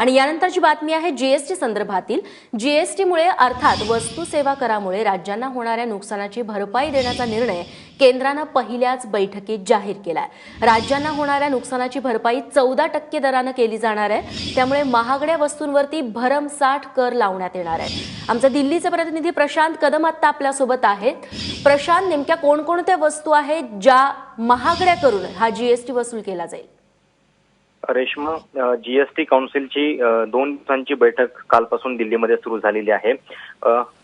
आणि यानंतरची बातमी आहे जीएसटी संदर्भातील. जीएसटीमुळे अर्थात वस्तू सेवा करामुळे राज्यांना होणाऱ्या नुकसानाची भरपाई देण्याचा निर्णय केंद्रानं पहिल्याच बैठकीत जाहीर केलाय. राज्यांना होणाऱ्या नुकसानाची भरपाई चौदा टक्के दरानं केली जाणार आहे. त्यामुळे महागड्या वस्तूंवरती भरमसाठ कर लावण्यात येणार आहे. आमचा दिल्लीचे प्रतिनिधी प्रशांत कदम आत्ता आपल्यासोबत आहेत. प्रशांत नेमक्या कोणकोणत्या वस्तू आहेत ज्या महागड्या करून हा जीएसटी वसूल केला जाईल? रेश्मा जीएसटी काउन्सिलची दोन दिवसांची बैठक कालपासून दिल्लीमध्ये सुरू झालेली आहे.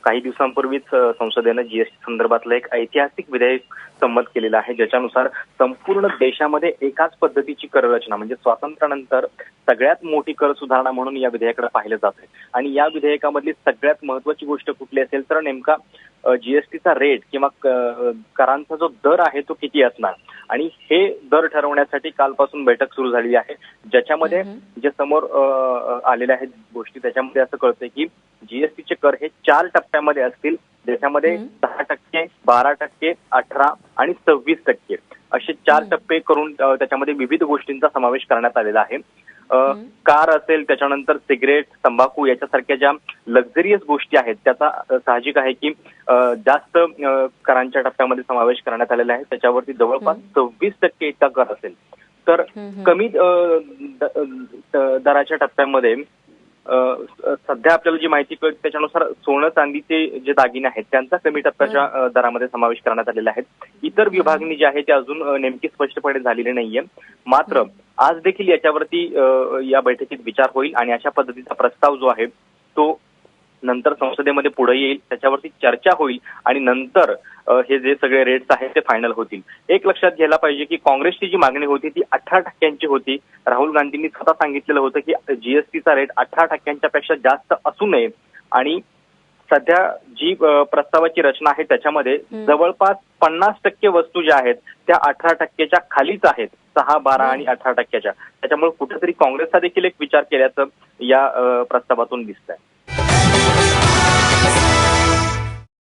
काही दिवसांपूर्वीच संसदेनं जीएसटी संदर्भातलं एक ऐतिहासिक विधेयक संमत केलेलं आहे ज्याच्यानुसार संपूर्ण देशामध्ये एकाच पद्धतीची कर रचना म्हणजे स्वातंत्र्यानंतर सगळ्यात मोठी कर सुधारणा म्हणून या विधेयकाकडे पाहिलं जात आहे. आणि या विधेयकामधली सगळ्यात महत्वाची गोष्ट कुठली असेल तर नेमका जीएसटीचा रेट किंवा करांचा जो दर आहे तो किती असणार? आणि हे दर ठरवण्यासाठी कालपासून बैठक सुरू झालेली आहे ज्याच्यामध्ये जे समोर आलेल्या आहेत गोष्टी त्याच्यामध्ये असं कळतंय की जीएसटीचे कर हे चार टप्प्यामध्ये असतील ज्याच्यामध्ये. दहा टक्के बारा टक्के अठरा आणि सव्वीस टक्के असे चार. टप्पे करून त्याच्यामध्ये विविध गोष्टींचा समावेश करण्यात आलेला आहे. कार असेल त्याच्यानंतर सिगरेट तंबाखू याच्यासारख्या ज्या लक्झरियस गोष्टी आहेत त्याचा साहजिक आहे की जास्त करांच्या टप्प्यामध्ये समावेश करण्यात आलेला आहे. त्याच्यावरती जवळपास. सव्वीस टक्के इतका कर असेल. तर. कमी दराच्या टप्प्यामध्ये सध्या आपल्याला जी माहिती कळते त्याच्यानुसार सोनं चांदीचे जे दागिने आहेत त्यांचा कमी टप्प्याच्या दरामध्ये समावेश करण्यात आलेला आहे. इतर विभागणी जी आहे ती अजून नेमकी स्पष्टपणे झालेली नाहीये. मात्र आज देखील याच्यावरती या बैठकीत विचार होईल आणि अशा पद्धतीचा प्रस्ताव जो आहे तो नंतर संसदेमध्ये पुढे येईल त्याच्यावरती चर्चा होईल आणि नंतर हे जे सगळे रेट्स आहेत ते फायनल होतील. एक लक्षात घ्यायला पाहिजे की काँग्रेसची जी मागणी होती ती अठरा टक्क्यांची होती. राहुल गांधींनी स्वतः सांगितलेलं होतं की जीएसटीचा रेट अठरा टक्क्यांच्या पेक्षा जास्त असू नये. आणि सध्या जी प्रस्तावाची रचना आहे त्याच्यामध्ये. जवळपास पन्नास टक्के वस्तू ज्या आहेत त्या अठरा टक्केच्या खालीच आहेत सहा बारा. आणि अठरा टक्क्याच्या त्याच्यामुळे कुठेतरी काँग्रेसचा देखील एक विचार केल्याचं या प्रस्तावातून दिसत आहे